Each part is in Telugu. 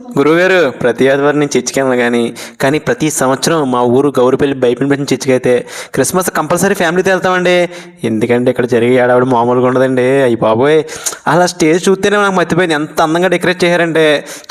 గురువుగారు ప్రతి ఆదివారం నేను చర్చికి వెళ్ళను కానీ కానీ ప్రతి సంవత్సరం మా ఊరు గౌరిపల్లి బైపిల్ పెట్టిన చర్చికి అయితే క్రిస్మస్ కంపల్సరీ ఫ్యామిలీతో వెళ్తామండి. ఎందుకంటే ఇక్కడ జరిగే ఏడావిడ మామూలుగా ఉండదండి. అయ్యి బాబోయ్! అలా స్టేజ్ చూస్తేనే నాకు మర్చిపోయింది ఎంత అందంగా డెకరేట్ చేశారంటే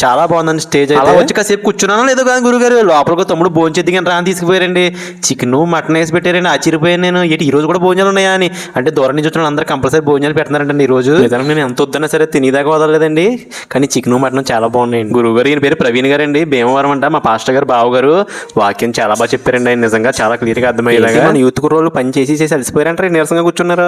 చాలా బాగుందండి స్టేజ్ అయితే. వచ్చి కాసేపు కూర్చున్నానో లేదో కాదు గురుగారు లోపలికి తమ్ముడు భోజనం చేద్దాం రాని తీసుకుపోయారండి. చికెన్ మటన్ వేసి పెట్టారండి. ఆశ్చర్యపోయాను నేను. ఏంటి ఈ రోజు కూడా భోజనాలు ఉన్నాయా అని. అంటే దూరం నుంచి వచ్చిన అందరూ కంపల్సరీ భోజనాలు పెడుతున్నారంటండి ఈ రోజు. నేను ఎంత వద్దన్నా సరే తినేదాకా వదలలేదండి. కానీ చికెన్ మటన్ చాలా బాగున్నాయండి. గురువు గారు ఈయన పేరు ప్రవీణ్ గారు అండి భీమవరం అంట మా పాస్టర్ గారు బావ గారు. వాక్యం చాలా బాగా చెప్పారండి ఆయన. నిజంగా చాలా క్లియర్గా అర్థమయ్యేలాగా. మన యూత్ కుర్రోళ్ళు పని చేసి చేసి అలసిపోయారంటారు నీరసంగా కూర్చున్నారు?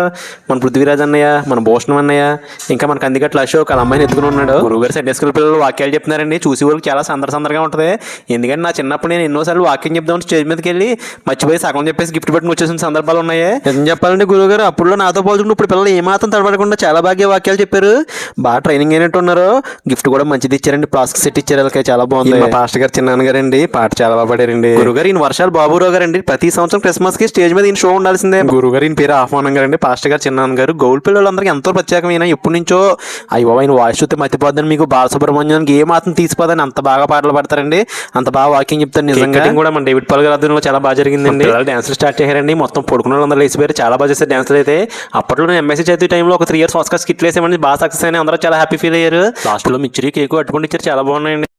మన పృథ్వీరాజ్ అన్నయ్య మన భూషణం అన్నయ్య ఇంకా మన కందిగట్ల అశోక్ వాళ్ళ అమ్మాయిని ఎత్తుకుని ఉన్నాడు. గురువు గారు సండే స్కూల్ పిల్లలు వాక్యాలు చెప్తున్నారండి. చూసి వాళ్ళకి చాలా సందర సందరగా ఉంటుంది. ఎందుకంటే నా చిన్నప్పుడు నేను ఎన్నోసార్లు వాక్యం చెప్దామని స్టేజ్ మీదకి వెళ్ళి మర్చిపోయి సగం చెప్పేసి గిఫ్ట్ పెట్టుకుని వచ్చేసిన సందర్భాలు ఉన్నాయి. నిజం చెప్పాలంటే గురువు గారు అప్పుడులో నాతో పోల్చుకుంటే ఇప్పుడు పిల్లలు ఏమాత్రం తడబడకుండా చాలా బాగా వాక్యాలు చెప్పారు. బాగా ట్రైనింగ్ అయినట్టు ఉన్నారు గిఫ్ట్ కూడా మంచిది ఇచ్చారండి. ప్లాస్టిక్ సెట్ ఇచ్చారు వాళ్ళకి చాలా బాగుంది మా పాస్టర్ గారు చిన్నాన్న గారండి పాట చాలా బాగా పాడారండి. గురుగారు ఈయన వర్షాలు బాబురావు గారండి ప్రతి సంవత్సరం క్రిస్మస్కి స్టేజ్ మీద ఈయన షో ఉండాల్సిందే. గురుగారు ఈయన పేరు ఆహ్వానం గారండి పాస్టర్ గారు చిన్నాన్న గారు గౌల్ పిల్లలందరికీ ఎంతో ప్రత్యేకమైన ఎప్పటి నుంచో అయ్యో ఆయన వాయిస్ చూస్తే మర్చిపోద్దని మీకు బాలసుబ్రహ్మణ్యానికి ఏ మాత్రం తీసిపోదని అంత బాగా పాటలు పాడతారండి. అంత బాగా వాకింగ్ చెప్తారు నిజంగా. కూడా మన డేవిడ్ పాల్ గారి ఆధ్వర్యంలో చాలా బాగా జరిగిందండి. డాన్సులు స్టార్ట్ చేశారండి. మొత్తం పడుకున్న వాళ్ళందరూ లేచిపోయారు. చాలా బాగా చేశారు డాన్సులు అయితే. అప్పట్లో నేను ఎంఎస్సీ చదివే టైంలో ఒక త్రీ ఇయర్స్ ఆస్కార్ స్కిట్లు వేసామండి. బాగా సక్సెస్ అయినా అందరూ చాలా హ్యాపీ ఫీల్ అయ్యారు. లాస్ట్లో మిక్చరీ కేక్ అట్టుకుంటే ఇచ్చారు. చాలా బాగున్నాయండి